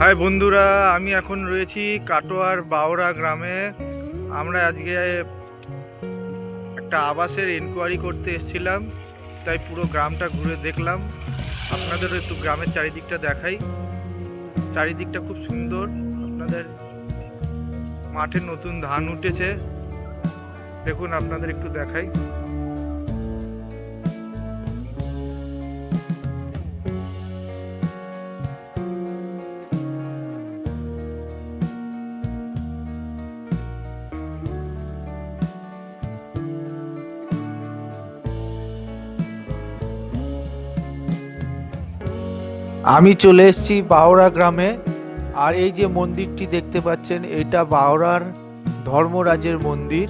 High বন্ধুরা, আমি এখন রয়েছি কাটোয়ার বাওরা গ্রামে। আমরা আজকে একটা আবাসের এনকোয়ারি করতে এসেছিলাম, তাই পুরো গ্রামটা ঘুরে দেখলাম। আপনাদেরও একটু গ্রামের চারিদিকটা দেখাই। চারিদিকটা খুব সুন্দর, আপনাদের মাঠে নতুন ধান উঠেছে। দেখুন, আপনাদের একটু দেখাই। আমি চলে এসেছি বাওড়া গ্রামে। আর এই যে মন্দিরটি দেখতে পাচ্ছেন, এটা বাওড়ার ধর্মরাজের মন্দির।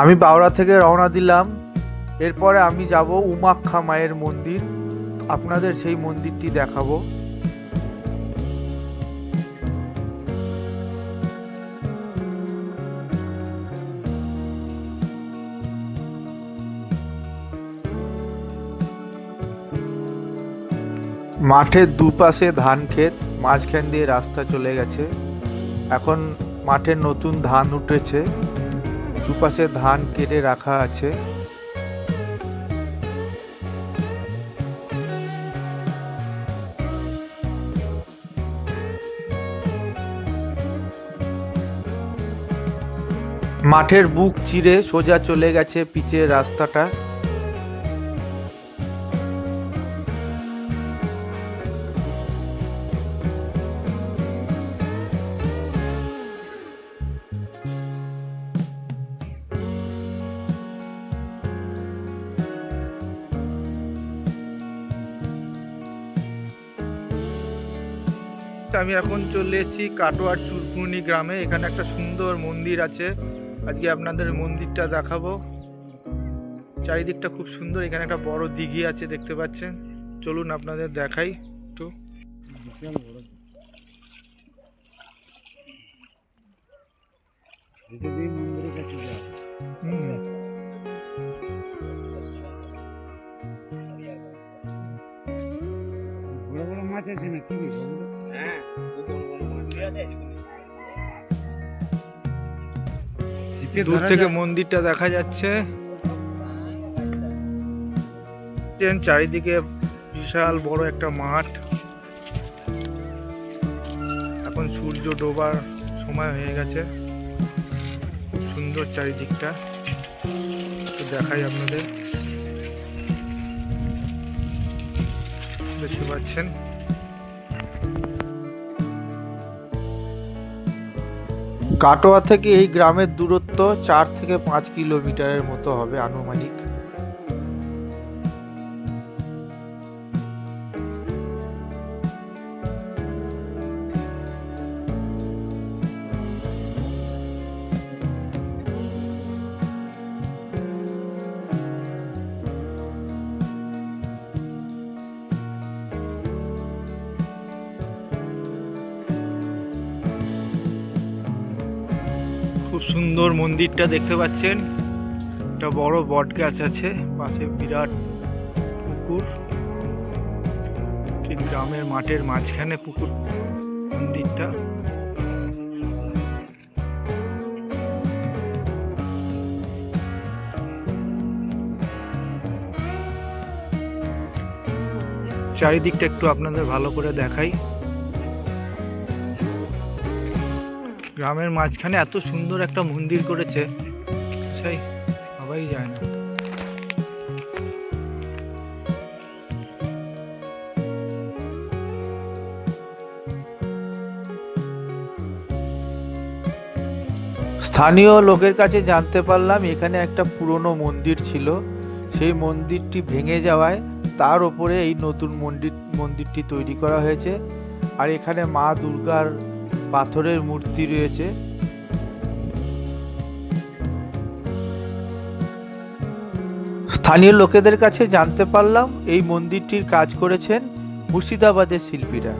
আমি বাওড়া থেকে রওনা দিলাম। এরপরে আমি যাব উমাক্ষা মায়ের মন্দির। আপনাদের সেই মন্দিরটি দেখাবো। মাঠের দুপাশে ধান ক্ষেত, মাঝখান দিয়ে রাস্তা চলে গেছে। এখন মাঠের নতুন ধান উঠেছে। দুপাশে ধান কেটে রাখা আছে। মাঠের বুক চিরে সোজা চলে গেছে পিচের রাস্তাটা। আমি এখন চলে এসেছি কাটোয়ার চুরকুনি গ্রামে। এখানে একটা সুন্দর মন্দির আছে। আজকে আপনাদের মন্দিরটা দেখাবো। চারিদিকটা খুব সুন্দর। এখানে একটা বড় দিঘি আছে, দেখতে পাচ্ছেন। চলুন আপনাদের দেখাই একটু। হুম। দূর থেকে মন্দিরটা দেখা যাচ্ছে। চারিদিকে বিশাল বড় একটা মাঠ। এখন সূর্য ডোবার সময় হয়ে গেছে। খুব সুন্দর চারিদিকটা। দেখাই আপনাদের। দেখতে পাচ্ছেন। কাটোয়া থেকে এই গ্রামের দূরত্ব চার থেকে পাঁচ কিলোমিটারের মতো হবে আনুমানিক। সুন্দর মন্দিরটা দেখতে পাচ্ছেন। একটা বড় বট গাছ আছে, পাশে বিরাট পুকুর। ঠিক গ্রামের মাঠের মাঝখানে পুকুর, মন্দিরটা। চারিদিকটা একটু আপনাদের ভালো করে দেখাই। গ্রামের মাঝখানে এত সুন্দর একটা মন্দির করেছে, সেই সবাই যায় না। স্থানীয় লোকের কাছে জানতে পারলাম এখানে একটা পুরনো মন্দির ছিল। সেই মন্দিরটি ভেঙে যাওয়ায় তার ওপরে এই নতুন মন্দির, মন্দিরটি তৈরি করা হয়েছে। আর এখানে মা দুর্গার পাথরের মূর্তি রয়েছে। স্থানীয় লোকেদের কাছে জানতে পারলাম এই মন্দিরটির কাজ করেছেন মুর্শিদাবাদের শিল্পীরা।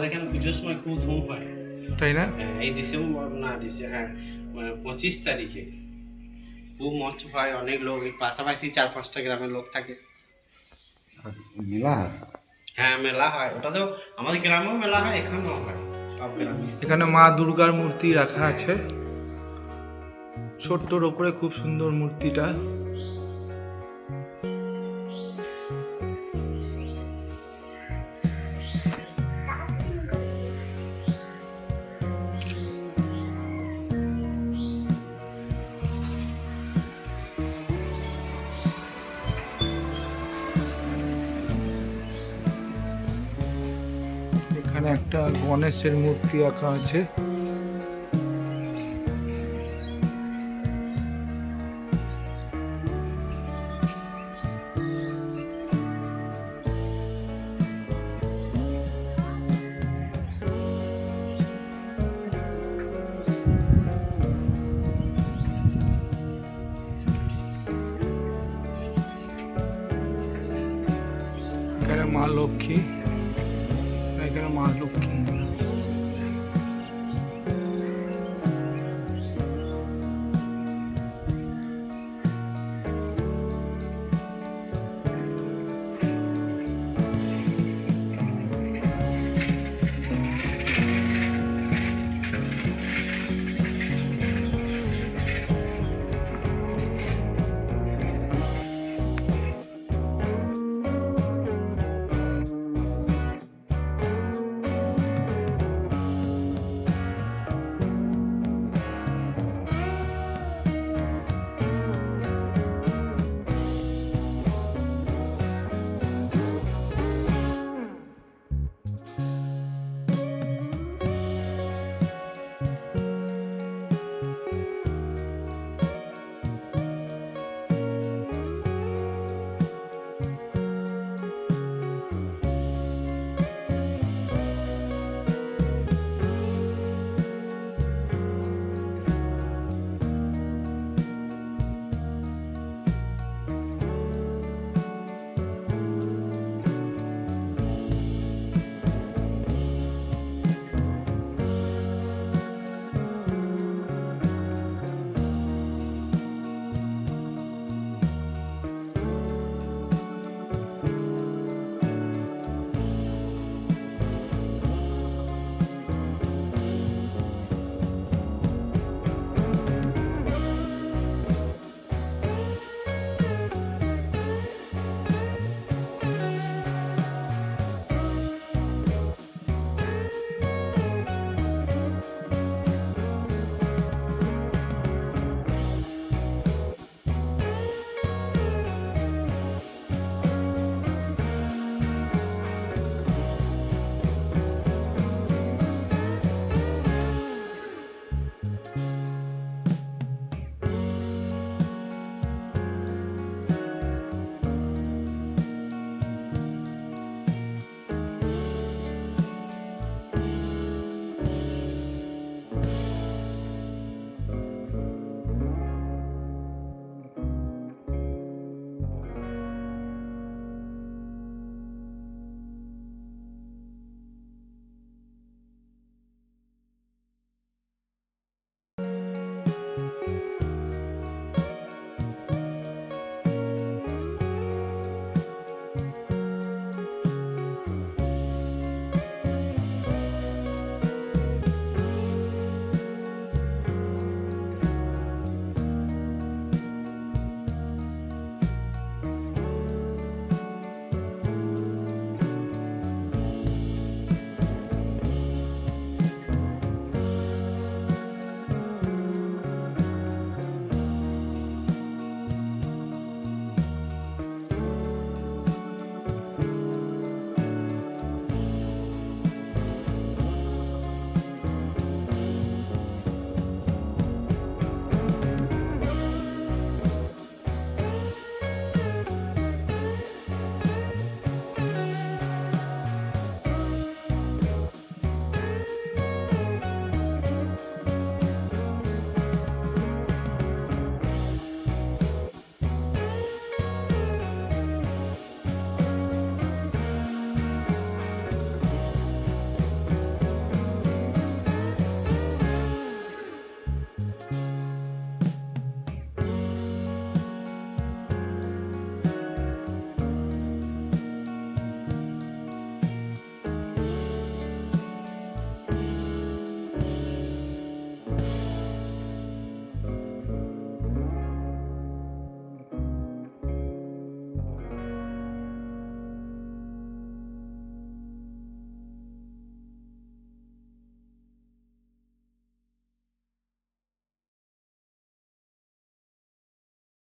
আমাদের এখানে পুজোর সময় খুব ধুম হয় তাই না? হ্যাঁ, এই ডিসেম্বর না ডিসে হ্যাঁ মানে পঁচিশ তারিখে খুব মস্ত হয় অনেক লোক এই পাশাপাশি চার পাঁচটা গ্রামের লোক থাকে। মেলা হ্যাঁ মেলা হয়। ওটা তো আমাদের গ্রামেও মেলা হয় এখানেও হয় সব গ্রামে। এখানে মা দুর্গার মূর্তি রাখা আছে। ছোট্টর ওপরে খুব সুন্দর মূর্তিটা। একটা গণেশের মূর্তি আঁকা আছে। মা লক্ষ্মী।